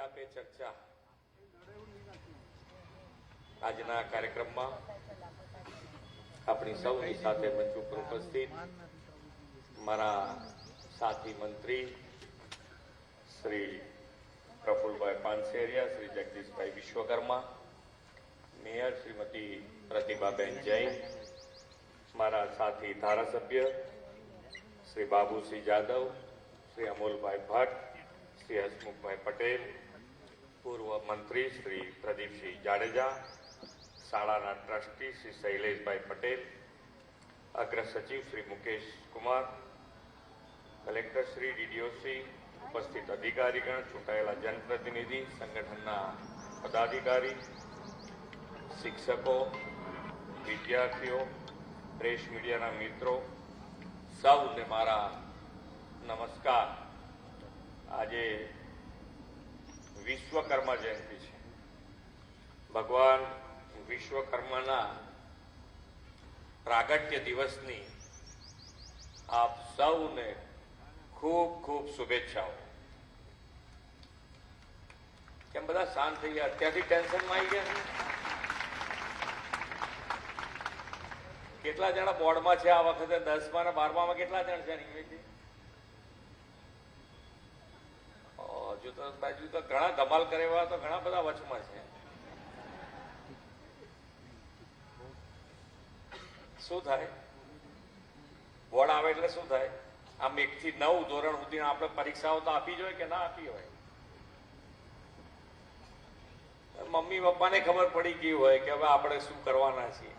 પરીક્ષા પે ચર્ચા. આજના કાર્યક્રમમાં આપણી સૌની સાથે મંચ ઉપર ઉપસ્થિત મારા સાથી મંત્રી શ્રી પ્રફુલભાઈ પાનસેરિયા, શ્રી જગદીશભાઈ વિશ્વકર્મા, મેયર શ્રીમતી પ્રતિભાબેન જૈન, મારા સાથી ધારાસભ્ય શ્રી બાબુસિંહ જાદવ, શ્રી અમોલભાઈ ભટ્ટ, શ્રી હસમુખભાઈ પટેલ પૂર્વ મંત્રી શ્રી પ્રદીપસિંહ જાડેજા, શાળાના ટ્રસ્ટી શ્રી શૈલેષભાઈ પટેલ, અગ્ર સચિવ શ્રી મુકેશ કુમાર, કલેક્ટર શ્રી ડીડીઓસી ઉપસ્થિત અધિકારીગણ, ચૂંટાયેલા જનપ્રતિનિધિ, સંગઠનના પદાધિકારી, શિક્ષકો, વિદ્યાર્થીઓ, પ્રેસ મીડિયાના મિત્રો, સૌને મારા નમસ્કાર. આજે વિશ્વકર્મા જયંતિ છે. ભગવાન વિશ્વકર્માના પ્રાગટ્ય દિવસની આપ સૌને ખૂબ ખૂબ શુભેચ્છાઓ. કેમ બધા શાંત થઈ ગયા? અત્યારથી ટેન્શનમાં આવી ગયા? કેટલા જણા બોર્ડમાં છે આ વખતે? દસમા ને બારમામાં કેટલા જણ છે બાજુ તો ઘણા ધમાલ કરે એવા તો ઘણા બધા વચમાં છે. શું થાય? બોર્ડ આવે એટલે શું થાય? આમ એક થી નવ ધોરણ સુધી આપણે પરીક્ષાઓ તો આપી જ હોય કે ના આપી હોય? મમ્મી પપ્પાને ખબર પડી ગઈ હોય કે હવે આપણે શું કરવાના છીએ?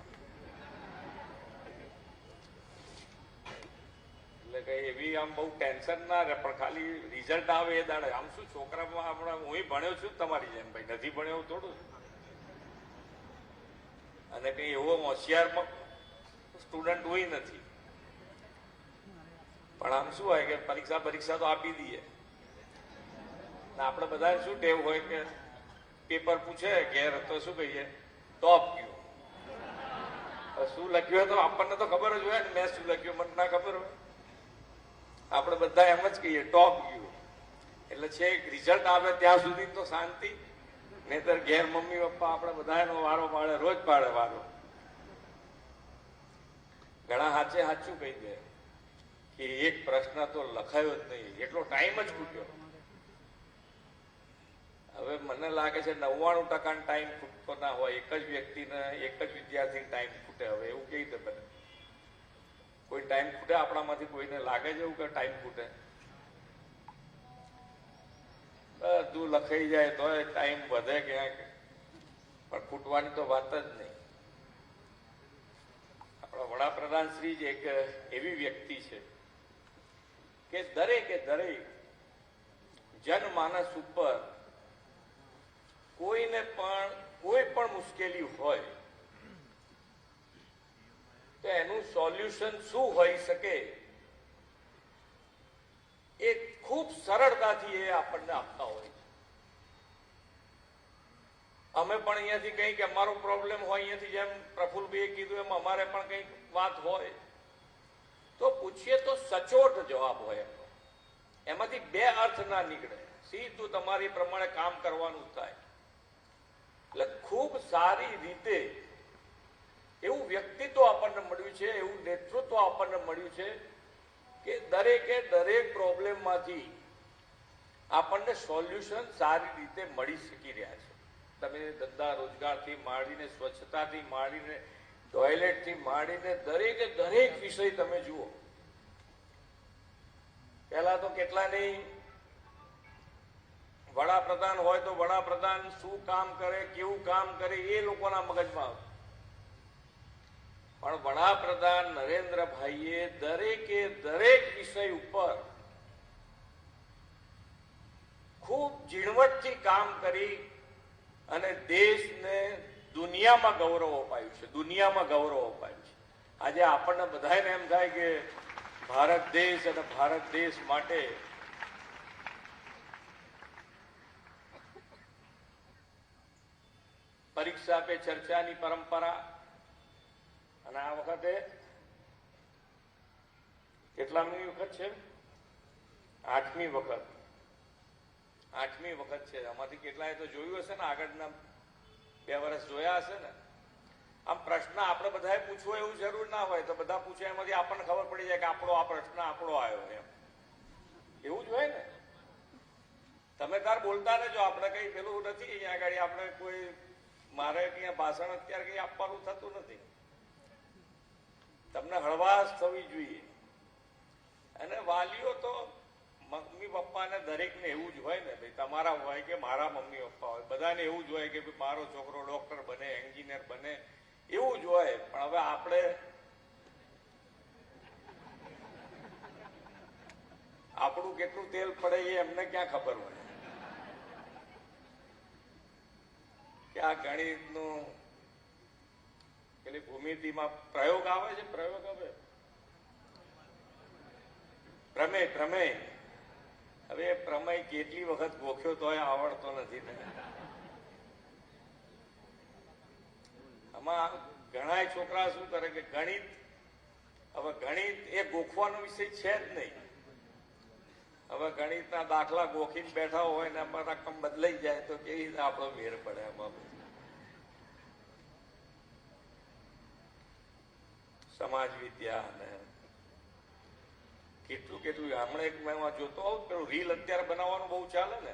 એટલે કઈ એવી આમ બહુ ટેન્શન ના રહે, પણ ખાલી રિઝલ્ટ આવે એ દાડે. આમ શું છોકરામાં હમણાં હું ભણ્યો છું તમારી જેમ ભાઈ, નથી ભણ્યો થોડું અને કઈ એવો હોશિયાર સ્ટુડન્ટ હોય નથી. પણ આમ શું હોય કે પરીક્ષા પરીક્ષા તો આપી દઈએ. આપણે બધા શું ટેવ હોય કે પેપર પૂછે ઘેર, તો શું કહીએ? ટોપ ગયું. શું લખ્યું હોય તો આપણને તો ખબર જ હોય ને મેં શું લખ્યું, મને ના ખબર હોય. આપણે બધા એમ જ કહીએ ટોપ ગયું એટલે છે રિઝલ્ટ આવે ત્યાં સુધી તો શાંતિ. નહીતર ઘેર મમ્મી, પપ્પા આપણે બધાનો વારો પાડે, રોજ પાડે વારો. ઘણા હાચે સાચું કહી દે કે એક પ્રશ્ન તો લખાયો જ નહીં, એટલો ટાઈમ જ ખૂટ્યો. હવે મને લાગે છે નવ્વાણું ટકા ટાઈમ ખૂટતો ના હોય, એક જ વ્યક્તિને, એક જ વિદ્યાર્થી ટાઈમ ખૂટે હવે, એવું ટાઈમ ખૂટે આપણામાંથી કોઈને લાગે છે એવું કે ટાઈમ ખૂટે? બધું લખાઈ જાય તો ટાઈમ વધે ક્યાંક. પણ ખૂટવાની તો વાત જ નહીં. આપણા વડાપ્રધાન શ્રી જ એક એવી વ્યક્તિ છે કે દરેકે દરેક જનમાનસ ઉપર કોઈને પણ, કોઈ પણ મુશ્કેલી હોય તો એનું સોલ્યુશન શું હોઈ શકે? એ ખૂબ સરળતાથી એ આપણને આપતા હોય અમે પણ અહીંયાથી કંઈક, અમારો પ્રોબ્લેમ હોય અહીંયાથી જેમ પ્રફુલભાઈએ કીધું એમ અમારે પણ કંઈક વાત હોય. તો પૂછીએ તો સચોટ જવાબ હોય એમનો. એમાંથી બે અર્થ ના નીકળે. સીધું તમારી પ્રમાણે કામ કરવાનું થાય. એટલે ખૂબ સારી રીતે એવું વ્યક્તિત્વ આપણને મળ્યું છે, એવું નેતૃત્વ આપણને મળ્યું છે કે દરેકે દરેક પ્રોબ્લેમમાંથી આપણને સોલ્યુશન સારી રીતે મળી શકી રહ્યા છે. તમે ધંધા રોજગારથી માંડીને, સ્વચ્છતાથી માંડીને, ટોયલેટથી માંડીને, દરેકે દરેક વિષય તમે જુઓ. પહેલા તો કેટલા નહીં? વડાપ્રધાન હોય તો વડાપ્રધાન શું કામ કરે, કેવું કામ કરે, એ લોકોના મગજમાં આવતું પણ વડાપ્રધાન નરેન્દ્રભાઈએ દરેકે દરેક વિષય ઉપર ખૂબ ઝીણવટથી કામ કરી અને દેશને દુનિયામાં ગૌરવ અપાયું છે, દુનિયામાં ગૌરવ અપાયું છે. આજે આપણને બધાને એમ થાય કે ભારત દેશ અને ભારત દેશ માટે પરીક્ષા પે ચર્ચાની પરંપરા અને આ વખતે કેટલામી વખત છે? આઠમી વખત. આઠમી વખત છે. આમાંથી કેટલાય તો જોયું હશે ને? આગળના બે વર્ષ જોયા હશે ને? આમ પ્રશ્ન આપણે બધાએ પૂછવો એવું જરૂર ના હોય તો બધા પૂછે એમાંથી આપણને ખબર પડી જાય કે આપણો આ પ્રશ્ન આપણો આવ્યો એમ. એવું જ હોય ને? તમે તાર બોલતા રહેજો. આપણે કઈ પેલું નથી. અહીંયા આગળ આપણે કોઈ મારે ત્યાં ભાષણ અત્યારે કઈ આપવાનું થતું નથી. તમને હળવાશ થવી જોઈએ. અને વાલીઓ તો મમ્મી પપ્પાને દરેકને એવું જ હોય ને, ભાઈ તમારા હોય કે મારા મમ્મી પપ્પા હોય, બધાને એવું જ હોય કે ભાઈ મારો છોકરો ડોક્ટર બને, એન્જિનિયર બને, એવું જ હોય. પણ હવે આપણે આપણું કેટલું તેલ પડે એ એમને ક્યાં ખબર હોય? કે આ ગણિતનું પેલી ભૂમિતિમાં પ્રયોગ આવે છે, પ્રયોગ આવે. પ્રમેય પ્રમેય હવે એ પ્રમેય કેટલી વખત ગોખ્યો તોય આવડતો નથી આમાં ઘણા છોકરા શું કરે કે ગણિત, હવે ગણિત એ ગોખવાનો વિષય છે જ નહીં. હવે ગણિતના દાખલા ગોખીને બેઠા હોય ને એમાં રકમ બદલાઈ જાય તો કેવી રીતે આપણો વેર પડે એમાં સમાજ વિદ્યા અને કેટલું કેટલું હમણાં એક મેં જોતો હોઉં પેલું રીલ અત્યારે બનાવવાનું બહુ ચાલે ને.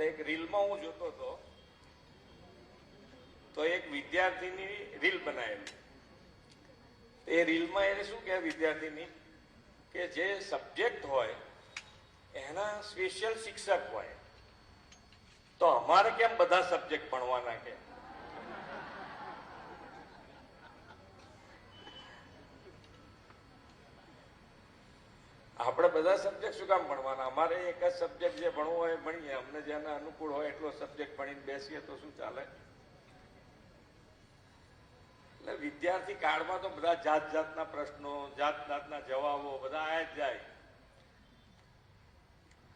એક રીલમાં હું જોતો હતો. તો એક વિદ્યાર્થીની રીલ બનાવેલી. એ રીલમાં એને શું કહે વિદ્યાર્થીની? કે જે સબ્જેક્ટ હોય, એના સ્પેશિયલ શિક્ષક હોય. તો અમારે કેમ બધા સબ્જેક્ટ ભણવાના કે આપણે બધા સબ્જેક્ટ શું કામ ભણવાના? અમારે એક જ સબ્જેક્ટ જે ભણવું હોય ભણીએ. અમને જેના અનુકૂળ હોય એટલો સબ્જેક્ટ ભણીને બેસીએ તો શું ચાલે? એટલે વિદ્યાર્થી કાળમાં તો બધા જાત જાતના પ્રશ્નો જાત જાતના જવાબો, બધા આ જ જાય.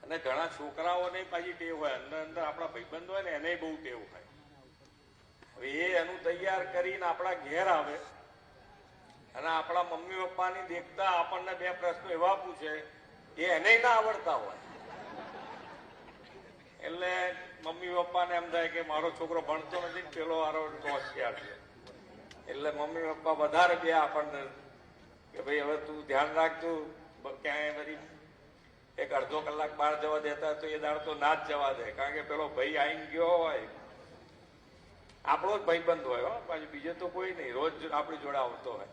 અને ઘણા છોકરાઓને પાછી ટેવ હોય. અંદર અંદર આપણા ભાઈબંધ હોય ને એને બહુ ટેવ હોય હવે એ એનું તૈયાર કરીને આપણા ઘેર આવે અને આપણા મમ્મી પપ્પાની દેખતા આપણને બે પ્રશ્નો એવા પૂછે એ એને ના આવડતા હોય. એટલે મમ્મી પપ્પાને એમ થાય કે મારો છોકરો ભણતો નથી, પેલો આરો હોશિયાર છે. એટલે મમ્મી પપ્પા વધારે બે આપણને કે ભાઈ હવે તું ધ્યાન રાખજો ક્યાંય બધી એક અડધો કલાક બહાર જવા દેતા હોય તો એ દાડ તો ના જ જવા દે. કારણ કે પેલો ભાઈ આવીને ગયો હોય. આપણો જ ભાઈબંધ હોય, હો. પાછું બીજો તો કોઈ નહીં. રોજ આપણી જોડે આવતો હોય.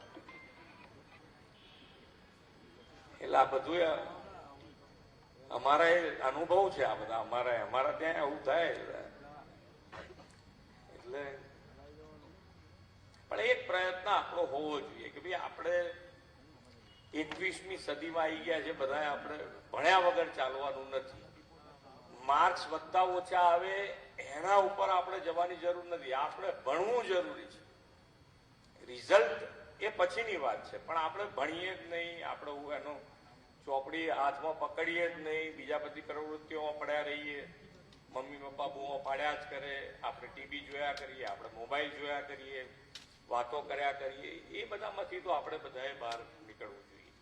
એટલે આ બધું અમારા અનુભવ છે આ બધા. અમારા અમારા ત્યાં આવું થાય એટલે પણ એક પ્રયત્ન આપણો હોવો જોઈએ કે ભાઈ આપણે એકવીસમી સદીમાં આવી ગયા છે બધા આપણે ભણ્યા વગર ચાલવાનું નથી. માર્ક્સ વધતા ઓછા આવે, એના ઉપર આપણે જવાની જરૂર નથી. આપણે ભણવું જરૂરી છે. રિઝલ્ટ એ પછીની વાત છે, પણ આપણે ભણીએ જ નહીં. આપણે એનો ચોપડી હાથમાં પકડીએ જ નહીં, બીજા બધી પ્રવૃત્તિઓમાં પડ્યા રહીએ. મમ્મી, પપ્પા બુઓ પાડ્યા જ કરે. આપણે ટીવી જોયા કરીએ, આપણે મોબાઈલ જોયા કરીએ, વાતો કર્યા કરીએ. એ બધામાંથી તો આપણે બધાએ બહાર નીકળવું જોઈએ.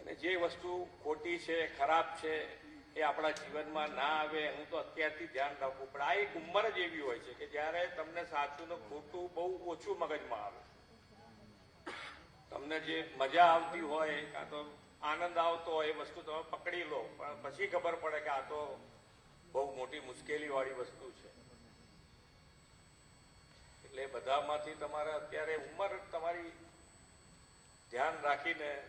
અને જે વસ્તુ ખોટી છે, ખરાબ છે, એ આપણા જીવનમાં ના આવે, એનું તો અત્યારથી ધ્યાન રાખવું પણ આ એક ઉંમર જ એવી હોય છે કે જ્યારે તમને સાચું ને ખોટું બહુ ઓછું મગજમાં આવે. તમને જે મજા આવતી હોય, કાં તો આનંદ આવતો હોય, એ વસ્તુ તમે પકડી લો. પણ પછી ખબર પડે કે આ તો બહુ મોટી મુશ્કેલી વાળી વસ્તુ છે. એટલે બધામાંથી તમારે અત્યારે ઉંમર તમારી ધ્યાન રાખીને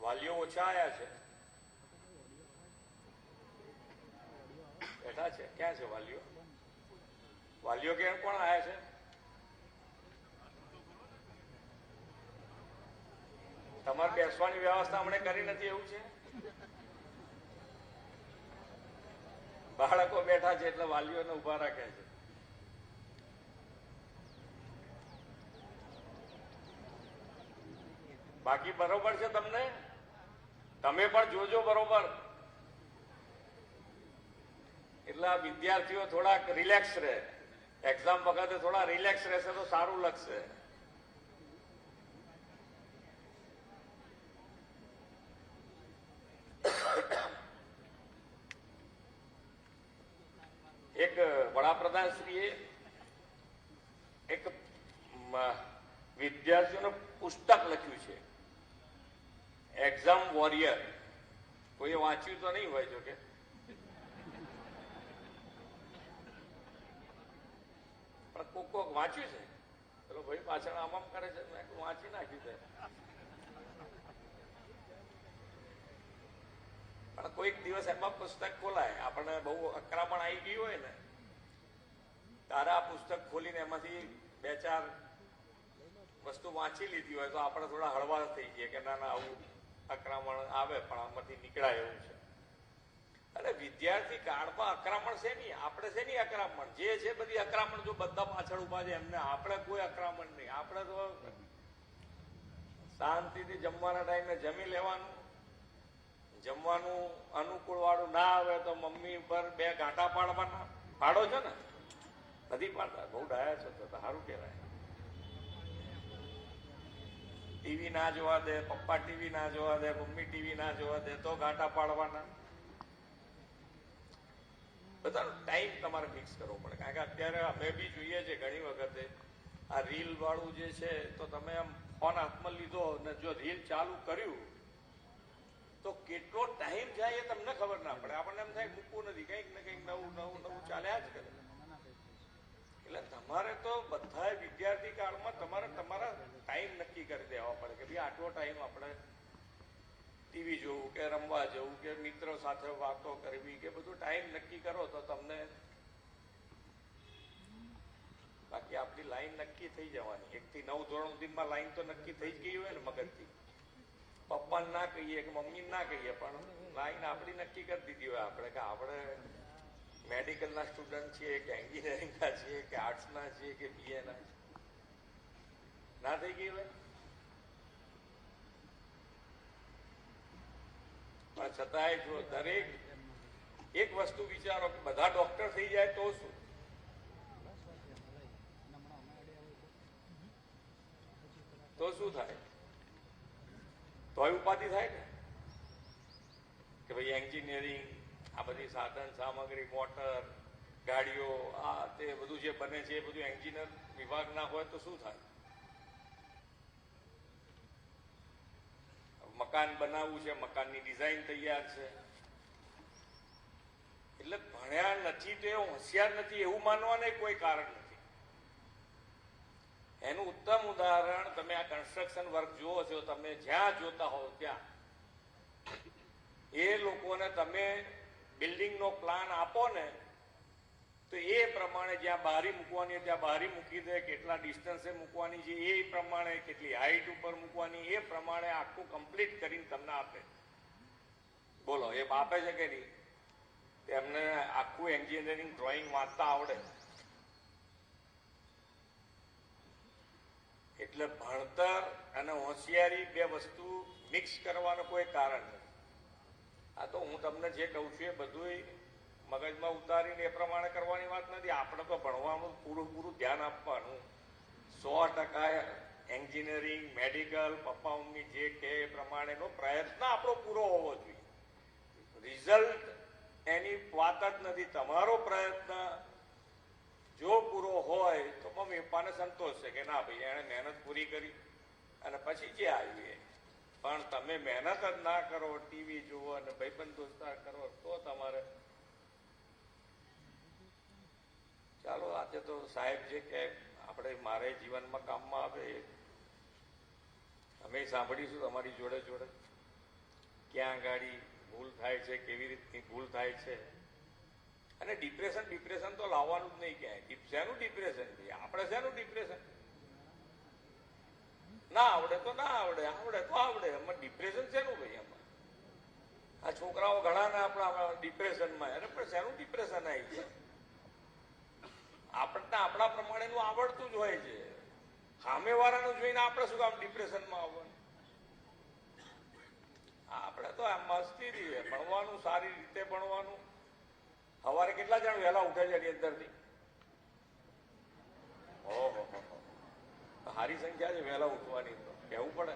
વાલીઓ ઓછા આવ્યા છે. બેઠા છે? ક્યાં છે વાલીઓ? વાલીઓ ક્યાં કોણ આવ્યા છે? તમારે બેસવાની વ્યવસ્થા હમણે કરી નથી, એવું છે? બાળકો બેઠા છે એટલે વાલીઓને ઊભા રાખે છે. બાકી બરોબર છે તમને? તમે પણ જોજો બરોબર. એટલે આ વિદ્યાર્થીઓ થોડાક રિલેક્સ રહે. એક્ઝામ વખતે થોડા રિલેક્સ રહેશે તો સારું લાગશે એક વડાપ્રધાન એક વિદ્યાર્થીઓનું પુસ્તક લખ્યું છે. એક્ઝામ વોરિયર કોઈએ વાંચ્યું તો નહીં હોય જોકે પણ કોક કોક વાંચ્યું છે. પેલો ભાઈ પાછળ આમ આમ કરે છે. મેં વાંચી નાખ્યું છે. પણ કોઈક દિવસ એમાં પુસ્તક ખોલાય. આપણને બહુ અકરામણ આવી ગયું હોય ને તારે પુસ્તક ખોલીને એમાંથી બે ચાર વસ્તુ વાંચી લીધી હોય તો આપણે થોડા હળવા થઈ જઈએ કે ના ના, આવું આક્રમણ આવે, પણ આમાંથી નીકળાય એવું છે. અને વિદ્યાર્થી કાળમાં આક્રમણ છે નહીં, આપણે છે નહીં આક્રમણ. જે છે બધી આક્રમણ જો બધા પાછળ ઊભા છે, એમને આપણે કોઈ આક્રમણ નહીં. આપણે તો શાંતિથી જમવાના ટાઈમે જમી લેવાનું. જમવાનું અનુકૂળ વાળું ના આવે તો મમ્મી પર બે ગાંટા પાડવાના. પાડો છો ને? નથી પાડતા, બહુ ડાયા છો તો સારું કહેવાય. ટીવી ના જોવા દે, પપ્પા ટીવી ના જોવા દે, મમ્મી ટીવી ના જોવા દે, તો ગાંટા પાડવાના. બધાનો ટાઈમ તમારે ફિક્સ કરવો પડે. કારણ કે અત્યારે અમે બી જોઈએ છે ઘણી વખતે, આ રીલ વાળું જે છે, તો તમે આમ ફોન હાથમાં લીધો ને જો રીલ ચાલુ કર્યું, તો કેટલો ટાઈમ જાય એ તમને ખબર ના પડે. આપણને એમ થાય મૂકવું નથી. કંઈક ને કંઈક નવું નવું નવું ચાલ્યા જ કરે. એટલે તમારે તો બધા વિદ્યાર્થી કાળમાં તમારે તમારા ટાઈમ નક્કી કરી દેવા પડે કે ભાઈ આટલો ટાઈમ આપણે ટીવી જોવું કે રમવા જવું કે મિત્રો સાથે વાતો કરવી કે બધું ટાઈમ નક્કી કરો તો તમને બાકી આપણી લાઈન નક્કી થઈ જવાની. એક થી નવ ધોરણ સુધીમાં લાઈન તો નક્કી થઈ જ ગઈ હોય ને મગજથી. પપ્પાને ના કહીએ કે મમ્મીને ના કહીએ પણ લાઈન આપણી નક્કી કરી દીધી હોય આપણે કે આપણે મેડિકલના સ્ટુડન્ટ છીએ, કે એન્જિનિયરિંગના છીએ, કે આર્ટ્સના છીએ, કે બીએના છીએ. ના થઈ ગઈ હોય પણ છતાંય જો દરેક એક વસ્તુ વિચારો કે બધા ડોક્ટર થઈ જાય તો શું? તો શું થાય? તોય ઉપાધિ થાય ને? કે ભાઈ એન્જિનિયરિંગ આ બધી સાધન, સામગ્રી, મોટર, ગાડીઓ, આ તે બધું જે બને છે, એ બધું એન્જિનિયર વિભાગના હોય તો શું થાય? મકાન બનાવવું છે, મકાનની ડિઝાઇન તૈયાર છે. એટલે ભણ્યા નથી તો એ હોશિયાર નથી, એવું માનવાને કોઈ કારણ નથી. એનું ઉત્તમ ઉદાહરણ, તમે આ કન્સ્ટ્રક્શન વર્ક જુઓ છો, તમે જ્યાં જોતા હો ત્યાં. એ લોકોને તમે બિલ્ડિંગનો પ્લાન આપો ને, તો એ પ્રમાણે જ્યાં બારી મૂકવાની ત્યાં બારી મૂકી દે, કેટલા ડિસ્ટન્સે મૂકવાની છે, એ પ્રમાણે, કેટલી હાઈટ ઉપર મૂકવાની, એ પ્રમાણે આખું કમ્પ્લીટ કરીને તમને આપે. બોલો, એ આપે છે કે નહીં? તેમને આખું એન્જિનિયરિંગ ડ્રોઈંગ વાંચતા આવડે. એટલે ભણતર અને હોશિયારી બે વસ્તુ મિક્સ કરવાનું કોઈ કારણ નથી આ તો હું તમને જે કહું છું એ બધું મગજમાં ઉતારીને એ પ્રમાણે કરવાની વાત નથી. આપણે તો ભણવાનું પૂરું પૂરું ધ્યાન આપવાનું. સો ટકા એન્જિનિયરિંગ, મેડિકલ પપ્પા મમ્મી જે કે એ પ્રમાણેનો પ્રયત્ન આપણો પૂરો હોવો જોઈએ. રિઝલ્ટ એની વાત જ નથી. તમારો પ્રયત્ન જો પૂરો હોય તો મમ્મી પપ્પાને સંતોષ છે કે ના ભાઈ, એણે મહેનત પૂરી કરી અને પછી જે આવી એ. પણ તમે મહેનત જ ના કરો ટીવી જુઓ અને ભાઈબંધ દોસ્તાર કરો, તો તમારે ચાલો, આજે તો સાહેબ જે કે આપણે મારે જીવનમાં કામમાં આવે અમે સાંભળીશું તમારી જોડે જોડે. ક્યાં ગાડી ભૂલ થાય છે, કેવી રીતની ભૂલ થાય છે? અને ડિપ્રેશન ડિપ્રેશન તો લાવવાનું જ નહીં ક્યાંય. શેનું ડિપ્રેશન આપણે શેનું ડિપ્રેશન ના આવડે તો ના આવડે આવડે તો આવડે. એમાં ડિપ્રેશન શેનું ભાઈ એમાં? આ છોકરાઓ ઘણા ને આપણા ડિપ્રેશનમાં અરે પણ શેનું ડિપ્રેશન આવી છે? આપણને આપણા પ્રમાણેનું આવડતું જ હોય છે. સામેવાળાનું જોઈને આપણે શું કામ ડિપ્રેશનમાં આવવાનું? આપણે તો આમ મસ્તી રહીએ, ભણવાનું, સારી રીતે ભણવાનું. સવારે કેટલા જણ વહેલા ઉઠે છે એની અંદરથી ઓહો હો હો. સંખ્યા છે વહેલા ઉઠવાની તો? કહેવું પડે.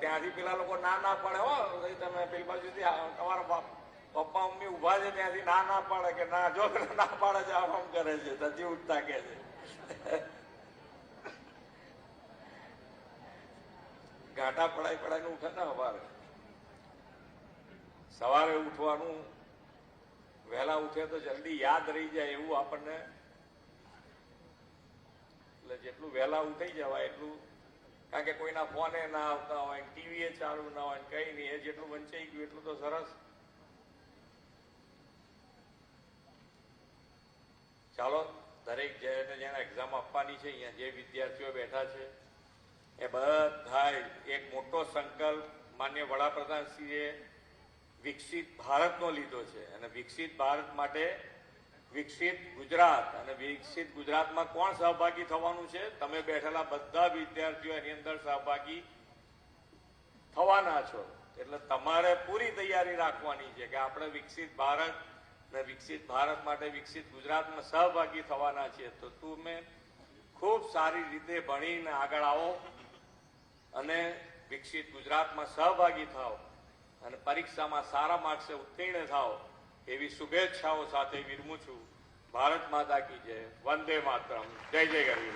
ત્યાંથી પેલા લોકો ના ના પડે હો. તમે પેલી બાજુથી તમારા બાપ, પપ્પા, મમ્મી ઊભા છે ત્યાંથી ના ના પાડે કે ના, જો ના પાડે છે, આમ કરે છે તજી ઉઠતા કે છે. ગાંઠા પડાઈ પડાઈને ઉઠે ને સવારે. સવારે ઉઠવાનું, વહેલા ઉઠે તો જલ્દી યાદ રહી જાય એવું આપણને જેટલું વહેલા ઉઠી જવાય, એટલું કારણ કે કોઈના ફોને ના આવતા હોય ટીવી એ ચાલુ ના હોય કઈ નહીં, એ જેટલું વંચાઈ ગયું એટલું તો સરસ. ચાલો, દરેક જેને જેને એક્ઝામ આપવાની છે, અહીંયા જે વિદ્યાર્થીઓ બેઠા છે, એ બધાય એક મોટો સંકલ્પ માન્ય વડાપ્રધાનશ્રીએ વિકસિત ભારતનો લીધો છે. અને વિકસિત ભારત માટે વિકસિત ગુજરાત. અને વિકસિત ગુજરાતમાં કોણ સહભાગી થવાનું છે? તમે બેઠેલા બધા વિદ્યાર્થીઓ એની અંદર સહભાગી થવાના છો. એટલે તમારે પૂરી તૈયારી રાખવાની છે કે આપણે વિકસિત ભારત ને વિકસિત ભારત માટે વિકસિત ગુજરાતમાં સહભાગી થવાના છીએ તો તમે ખૂબ સારી રીતે ભણીને આગળ આવો અને વિકસિત ગુજરાતમાં સહભાગી થાઓ. અને પરીક્ષામાં સારા માર્ક્સે ઉત્તીર્ણ થાઓ. એવી શુભેચ્છાઓ સાથે વિરમું છું. ભારત માતા કી જય. વંદે માતરમ. જય જય ગરવી.